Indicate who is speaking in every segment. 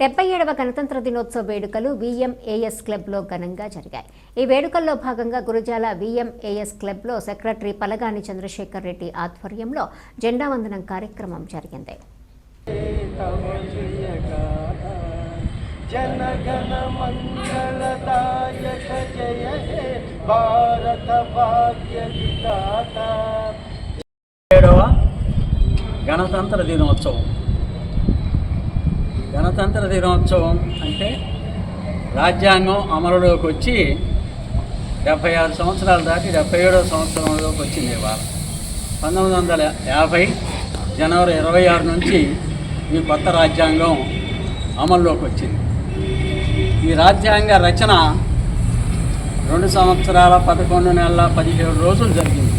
Speaker 1: డెబ్బై ఏడవ గణతంత్ర దినోత్సవ వేడుకలు విఎంఏఎస్ క్లబ్లో ఘనంగా జరిగాయి. ఈ వేడుకల్లో భాగంగా గురుజాల విఎంఏఎస్ క్లబ్లో సెక్రటరీ పలగాని చంద్రశేఖర్ రెడ్డి ఆధ్వర్యంలో జెండా వందనం కార్యక్రమం జరిగింది.
Speaker 2: గణతంత్ర దినోత్సవం. గణతంత్ర దినోత్సవం అంటే రాజ్యాంగం అమలులోకి వచ్చి డెబ్భై ఆరు సంవత్సరాలు దాటి డెబ్బై ఏడవ సంవత్సరంలోకి వచ్చింది ఇవాళ. పంతొమ్మిది వందల యాభై జనవరి ఇరవై ఆరు నుంచి ఈ కొత్త రాజ్యాంగం అమల్లోకి వచ్చింది. ఈ రాజ్యాంగ రచన రెండు సంవత్సరాల పదకొండు నెలల పదిహేడు రోజులు జరిగింది.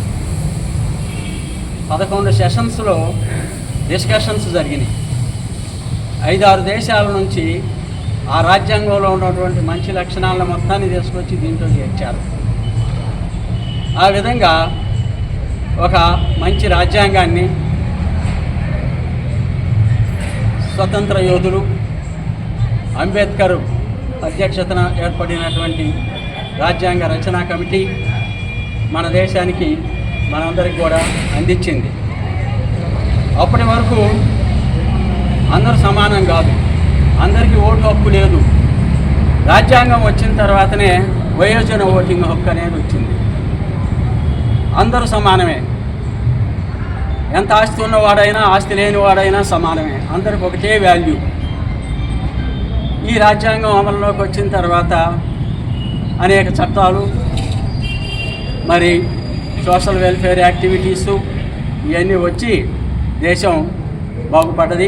Speaker 2: పదకొండు సెషన్స్లో డిస్కషన్స్ జరిగినాయి. ఐదారు దేశాల నుంచి ఆ రాజ్యాంగంలో ఉన్నటువంటి మంచి లక్షణాలను మొత్తాన్ని తీసుకొచ్చి దీంట్లో చేర్చారు. ఆ విధంగా ఒక మంచి రాజ్యాంగాన్ని స్వతంత్ర యోధులు అంబేద్కర్ అధ్యక్షతన ఏర్పడినటువంటి రాజ్యాంగ రచనా కమిటీ మన దేశానికి మనందరికి కూడా అందించింది. అప్పటి వరకు అందరూ సమానం కాదు. అందరికీ ఓటు హక్కు లేదు. రాజ్యాంగం వచ్చిన తర్వాతనే వయోజన ఓటింగ్ హక్కు అనేది వచ్చింది. అందరూ సమానమే. ఎంత ఆస్తి ఉన్నవాడైనా ఆస్తి లేనివాడైనా సమానమే. అందరికి ఒకటే వాల్యూ ఈ రాజ్యాంగం అమలులోకి వచ్చిన తర్వాత అనేక చట్టాలు మరి సోషల్ వెల్ఫేర్ యాక్టివిటీసు ఇవన్నీ వచ్చి దేశం బాగుపడ్డది.